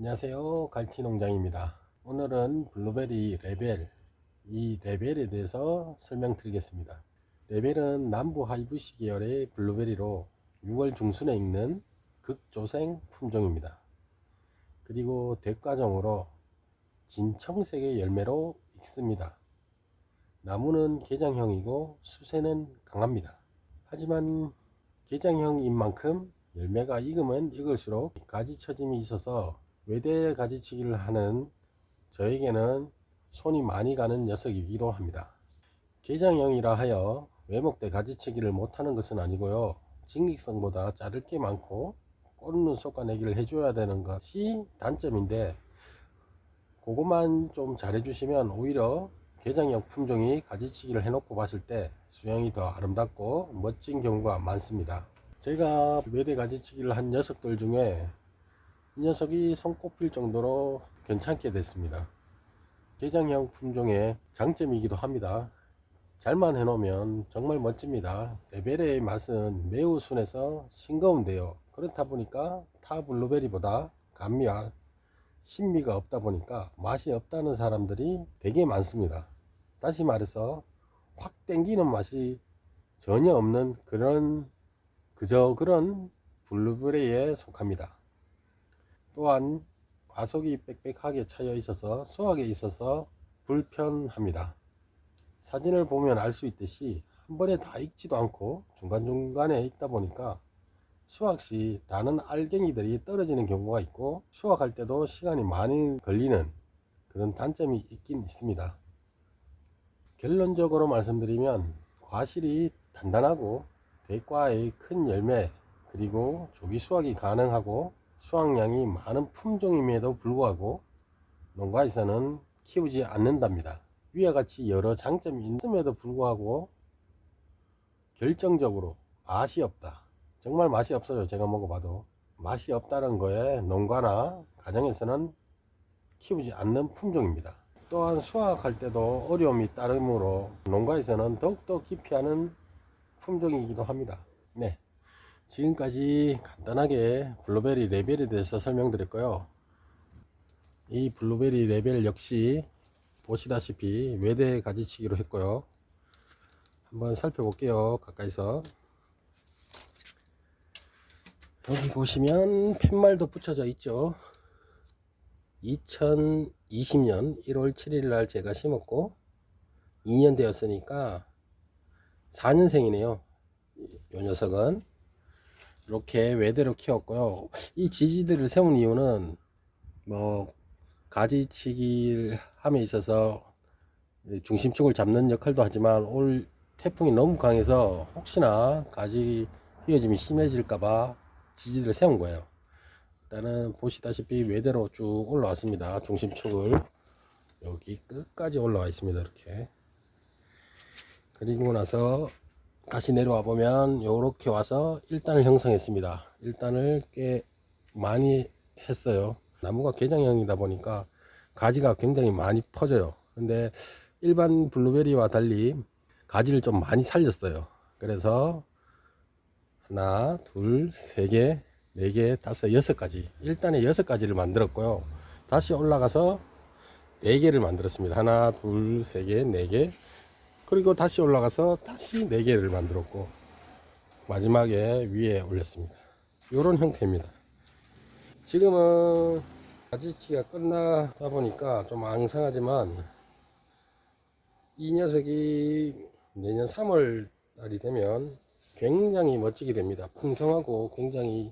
안녕하세요. 갈티농장입니다. 오늘은 블루베리 레벨 이 레벨에 대해서 설명드리겠습니다. 레벨은 남부 하이브시 계열의 블루베리로 6월 중순에 익는 극조생 품종입니다. 그리고 대과정으로 진청색의 열매로 익습니다. 나무는 개장형이고 수세는 강합니다. 하지만 개장형인 만큼 열매가 익으면 익을수록 가지 처짐이 있어서 외대 가지치기를 하는 저에게는 손이 많이 가는 녀석이기도 합니다. 개장형이라 하여 외목대 가지치기를 못하는 것은 아니고요. 직립성보다 자를 게 많고 꼬르는 솎아내기를 해줘야 되는 것이 단점인데 그것만 좀 잘해주시면 오히려 개장형 품종이 가지치기를 해놓고 봤을 때 수영이 더 아름답고 멋진 경우가 많습니다. 제가 외대 가지치기를 한 녀석들 중에 이 녀석이 손꼽힐 정도로 괜찮게 됐습니다. 개장형 품종의 장점이기도 합니다. 잘만 해놓으면 정말 멋집니다. 레벨의 맛은 매우 순해서 싱거운데요. 그렇다 보니까 타 블루베리보다 감미와 신미가 없다 보니까 맛이 없다는 사람들이 되게 많습니다. 다시 말해서 확 땡기는 맛이 전혀 없는 그런 그저 그런 블루베리에 속합니다. 또한 과속이 빽빽하게 차여 있어서 수확에 있어서 불편합니다. 사진을 보면 알 수 있듯이 한 번에 다 익지도 않고 중간중간에 있다 보니까 수확 시 다른 알갱이들이 떨어지는 경우가 있고 수확할 때도 시간이 많이 걸리는 그런 단점이 있긴 있습니다. 결론적으로 말씀드리면 과실이 단단하고 대과의 큰 열매 그리고 조기 수확이 가능하고 수확량이 많은 품종임에도 불구하고 농가에서는 키우지 않는답니다. 위와 같이 여러 장점이 있음에도 불구하고 결정적으로 맛이 없다. 정말 맛이 없어요. 제가 먹어봐도. 맛이 없다는 거에 농가나 가정에서는 키우지 않는 품종입니다. 또한 수확할 때도 어려움이 따르므로 농가에서는 더욱더 기피하는 품종이기도 합니다. 네. 지금까지 간단하게 블루베리 레벨에 대해서 설명드렸고요. 이 블루베리 레벨 역시 보시다시피 외대 가지치기로 했고요. 한번 살펴볼게요. 가까이서. 여기 보시면 팻말도 붙여져 있죠. 2020년 1월 7일 날 제가 심었고 2년 되었으니까 4년생이네요. 이 녀석은 이렇게 외대로 키웠고요. 이 지지들을 세운 이유는 뭐 가지치기를 함에 있어서 중심축을 잡는 역할도 하지만 올 태풍이 너무 강해서 혹시나 가지 휘어짐이 심해질까봐 지지를 세운 거예요. 일단은 보시다시피 외대로 쭉 올라왔습니다. 중심축을 여기 끝까지 올라와 있습니다. 이렇게 그리고 나서 다시 내려와 보면 이렇게 와서 1단을 형성했습니다. 1단을 꽤 많이 했어요. 나무가 개장형이다 보니까 가지가 굉장히 많이 퍼져요. 근데 일반 블루베리와 달리 가지를 좀 많이 살렸어요. 그래서 하나, 둘, 세 개, 네 개, 다섯, 여섯 가지. 일단에 여섯 가지를 만들었고요. 다시 올라가서 네 개를 만들었습니다. 하나, 둘, 세 개, 네 개. 그리고 다시 올라가서 다시 네 개를 만들었고 마지막에 위에 올렸습니다. 이런 형태입니다. 지금은 가지치기가 끝나다 보니까 좀 앙상하지만 이 녀석이 내년 3월 달이 되면 굉장히 멋지게 됩니다. 풍성하고 굉장히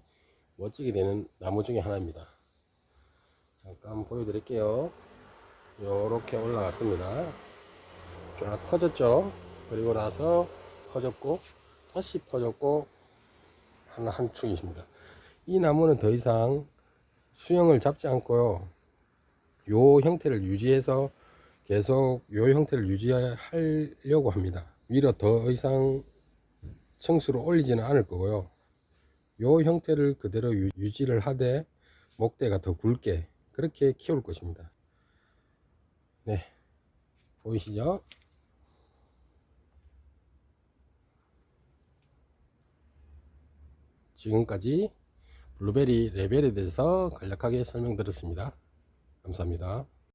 멋지게 되는 나무 중에 하나입니다. 잠깐 보여드릴게요. 이렇게 올라갔습니다. 쫙 커졌죠. 그리고 나서 커졌고 다시 퍼졌고 하나 한 축이십니다. 이 나무는 더 이상 수영을 잡지 않고요. 요 형태를 유지해서 계속 요 형태를 유지하려고 합니다. 위로 더 이상 층수로 올리지는 않을 거고요. 요 형태를 그대로 유지를 하되 목대가 더 굵게 그렇게 키울 것입니다. 네. 보이시죠? 지금까지 블루베리 레벨에 대해서 간략하게 설명드렸습니다. 감사합니다.